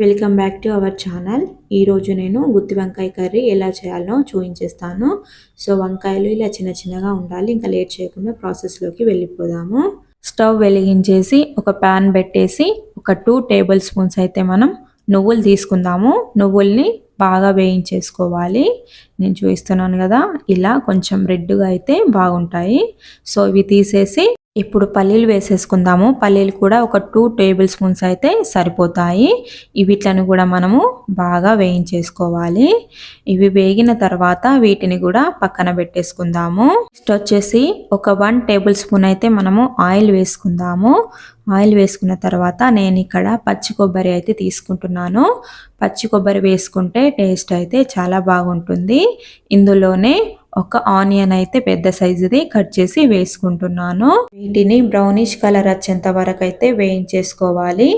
Welcome back to our channel ఈరోజు నేను గుత్తి వంకాయ కర్రీ ఎలా చేయాలో చూపించేస్తాను. సో వంకాయలు ఇలా చిన్న చిన్నగా ఉండాలి. ఇంకా లేట్ చేయకుండా ప్రాసెస్లోకి వెళ్ళిపోదాము. స్టవ్ వెలిగించేసి ఒక ప్యాన్ పెట్టేసి ఒక టూ టేబుల్ స్పూన్స్ అయితే మనం నువ్వులు తీసుకుందాము. నువ్వుల్ని బాగా వేయించేసుకోవాలి. నేను చూపిస్తున్నాను కదా ఇలా కొంచెం రెడ్గా అయితే బాగుంటాయి. సో ఇవి తీసేసి ఇప్పుడు పల్లీలు వేసేసుకుందాము. పల్లీలు కూడా ఒక టూ టేబుల్ స్పూన్స్ అయితే సరిపోతాయి. వీటిని కూడా మనము బాగా వేయించేసుకోవాలి. ఇవి వేగిన తర్వాత వీటిని కూడా పక్కన పెట్టేసుకుందాము. నెక్స్ట్ వచ్చేసి ఒక వన్ టేబుల్ స్పూన్ అయితే మనము ఆయిల్ వేసుకుందాము. ఆయిల్ వేసుకున్న తర్వాత నేను ఇక్కడ పచ్చి కొబ్బరి అయితే తీసుకుంటున్నాను. పచ్చి కొబ్బరి వేసుకుంటే టేస్ట్ అయితే చాలా బాగుంటుంది. ఇందులోనే ఒక ఆనియన్ అయితే పెద్ద సైజుది కట్ చేసి వేసుకుంటున్నాను. వీటిని బ్రౌనిష్ కలర్ వచ్చేంత వరకు అయితే వేయించేసుకోవాలి.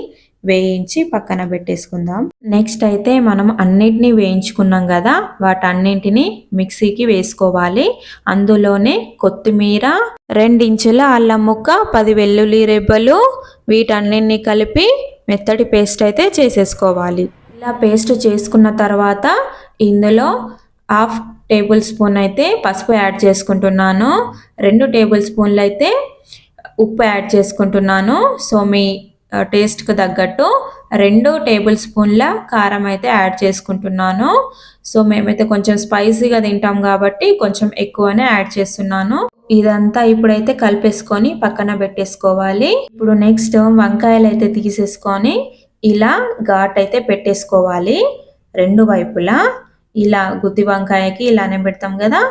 వేయించి పక్కన పెట్టేసుకుందాం. నెక్స్ట్ అయితే మనం అన్నిటినీ వేయించుకున్నాం కదా వాటన్నింటినీ మిక్సీకి వేసుకోవాలి. అందులోనే కొత్తిమీర రెండించుల అల్లం ముక్క పది వెల్లుల్లి రెబ్బలు వీటన్నిటిని కలిపి మెత్తటి పేస్ట్ అయితే చేసేసుకోవాలి. ఇలా పేస్ట్ చేసుకున్న తర్వాత ఇందులో హాఫ్ టేబుల్ స్పూన్ అయితే పసుపు యాడ్ చేసుకుంటున్నాను. రెండు టేబుల్ స్పూన్లు అయితే ఉప్పు యాడ్ చేసుకుంటున్నాను. సో మీ టేస్ట్కి తగ్గట్టు రెండు టేబుల్ స్పూన్ల కారం అయితే యాడ్ చేసుకుంటున్నాను. సో మేమైతే కొంచెం స్పైసీగా తింటాం కాబట్టి కొంచెం ఎక్కువనే యాడ్ చేస్తున్నాను. ఇదంతా ఇప్పుడైతే కలిపేసుకొని పక్కన పెట్టేసుకోవాలి. ఇప్పుడు నెక్స్ట్ వంకాయలు అయితే తీసేసుకొని ఇలా ఘాట్ అయితే పెట్టేసుకోవాలి. రెండు వైపులా. ఇలా గుత్తి వంకాయకి ఇలానే పెడతాం కదా.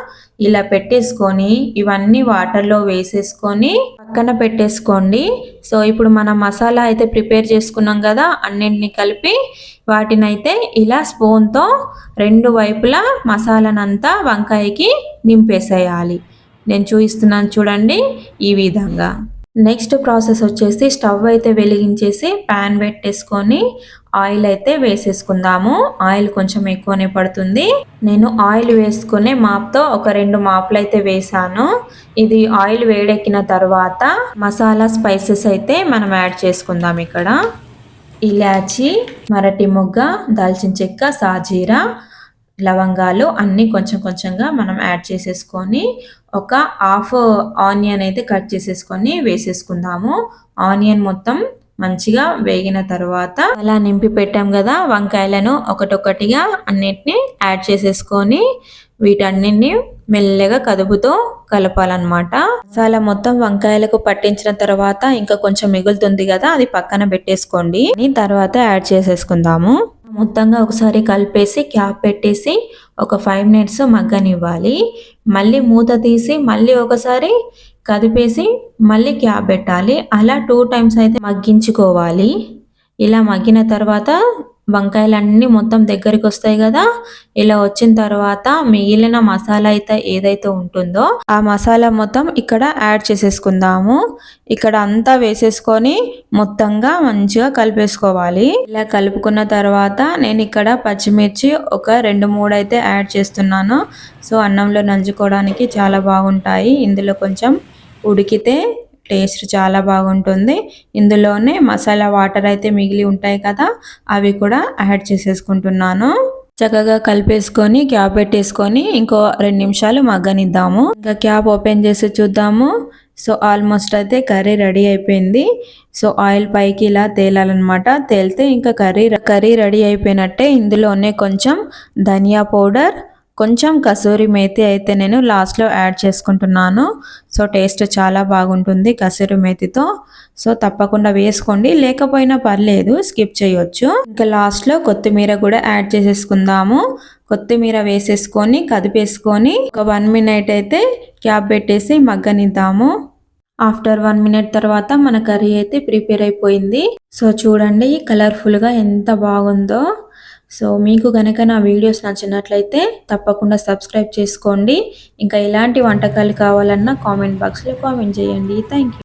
ఇలా పెట్టేసుకొని ఇవన్నీ వాటర్లో వేసేసుకొని పక్కన పెట్టేసుకోండి. సో ఇప్పుడు మనం మసాలా అయితే ప్రిపేర్ చేసుకున్నాం కదా అన్నింటిని కలిపి వాటిని అయితే ఇలా స్పూన్తో రెండు వైపులా మసాలానంతా వంకాయకి నింపేసేయాలి. నేను చూపిస్తున్నాను చూడండి ఈ విధంగా. నెక్స్ట్ ప్రాసెస్ వచ్చేసి స్టవ్ అయితే వెలిగించేసి ప్యాన్ పెట్టేసుకొని ఆయిల్ అయితే వేసేసుకుందాము. ఆయిల్ కొంచెం ఎక్కువనే పడుతుంది. నేను ఆయిల్ వేసుకునే మాప్తో ఒక రెండు మాపులు అయితే వేసాను. ఇది ఆయిల్ వేడెక్కిన తర్వాత మసాలా స్పైసెస్ అయితే మనం యాడ్ చేసుకుందాం ఇక్కడ. ఇలాచి మరటి మొగ్గ దాల్చిన చెక్క సాజీరా లవంగాలు అన్నీ కొంచెం కొంచెంగా మనం యాడ్ చేసేసుకొని ఒక హాఫ్ ఆనియన్ అయితే కట్ చేసేసుకొని వేసేసుకుందాము. ఆనియన్ మొత్తం మంచిగా వేగిన తర్వాత అలా నింపి పెట్టాం కదా వంకాయలను ఒకటొకటిగా అన్నిటిని యాడ్ చేసేసుకొని వీటన్నిటిని మెల్లగా కదుపుతూ కలపాలన్నమాట. మసాలా మొత్తం వంకాయలకు పట్టించిన తర్వాత ఇంకా కొంచెం మిగులుతుంది కదా అది పక్కన పెట్టేసుకోండి. తర్వాత యాడ్ చేసేసుకుందాము. మొత్తంగా ఒకసారి కలిపేసి క్యాప్ పెట్టేసి ఒక ఫైవ్ మినిట్స్ మగ్గనివ్వాలి. మళ్ళీ మూత తీసి మళ్ళీ ఒకసారి కదిపేసి మళ్ళీ క్యాప్ పెట్టాలి. అలా టూ టైమ్స్ అయితే మగ్గించుకోవాలి. ఇలా మగ్గిన తర్వాత వంకాయలన్నీ మొత్తం దగ్గరికి వస్తాయి కదా. ఇలా వచ్చిన తర్వాత మిగిలిన మసాలా అయితే ఏదైతే ఉంటుందో ఆ మసాలా మొత్తం ఇక్కడ యాడ్ చేసేసుకుందాము. ఇక్కడ అంతా వేసేసుకొని మొత్తంగా మంచిగా కలిపేసుకోవాలి. ఇలా కలుపుకున్న తర్వాత నేను ఇక్కడ పచ్చిమిర్చి ఒక రెండు మూడు అయితే యాడ్ చేస్తున్నాను. సో అన్నంలో నంచుకోవడానికి చాలా బాగుంటాయి. ఇందులో కొంచెం ఉడికితే టేస్ట్ చాలా బాగుంటుంది. ఇందులోనే మసాలా వాటర్ అయితే మిగిలి ఉంటాయి కదా అవి కూడా యాడ్ చేసేసుకుంటున్నాను. చక్కగా కలిపేసుకొని క్యాప్ పెట్టేసుకొని ఇంకో రెండు నిమిషాలు మగ్గనిద్దాము. ఇంకా క్యాప్ ఓపెన్ చేసి చూద్దాము. సో ఆల్మోస్ట్ అయితే కర్రీ రెడీ అయిపోయింది. సో ఆయిల్ పైకి ఇలా తేలాలన్నమాట. తేలితే ఇంకా కర్రీ కర్రీ రెడీ అయిపోయినట్టే ఇందులోనే కొంచెం ధనియా పౌడర్ కొంచెం కసూరి మేతి అయితే నేను లాస్ట్లో యాడ్ చేసుకుంటున్నాను. సో టేస్ట్ చాలా బాగుంటుంది కసూరి మేతితో. సో తప్పకుండా వేసుకోండి. లేకపోయినా పర్లేదు స్కిప్ చేయొచ్చు. ఇంకా లాస్ట్లో కొత్తిమీర కూడా యాడ్ చేసేసుకుందాము. కొత్తిమీర వేసేసుకొని కదిపేసుకొని ఒక వన్ మినిట్ అయితే క్యాప్ పెట్టేసి మగ్గనిద్దాము. ఆఫ్టర్ వన్ మినిట్ తర్వాత మన కర్రీ అయితే ప్రిపేర్ అయిపోయింది. సో చూడండి కలర్ఫుల్గా ఎంత బాగుందో. సో మీకు కనుక నా వీడియోస్ నచ్చినట్లయితే తప్పకుండా సబ్స్క్రైబ్ చేసుకోండి. ఇంకా ఎలాంటి వంటకాలు కావాలన్నా కామెంట్ బాక్స్లో కామెంట్ చేయండి. Thank you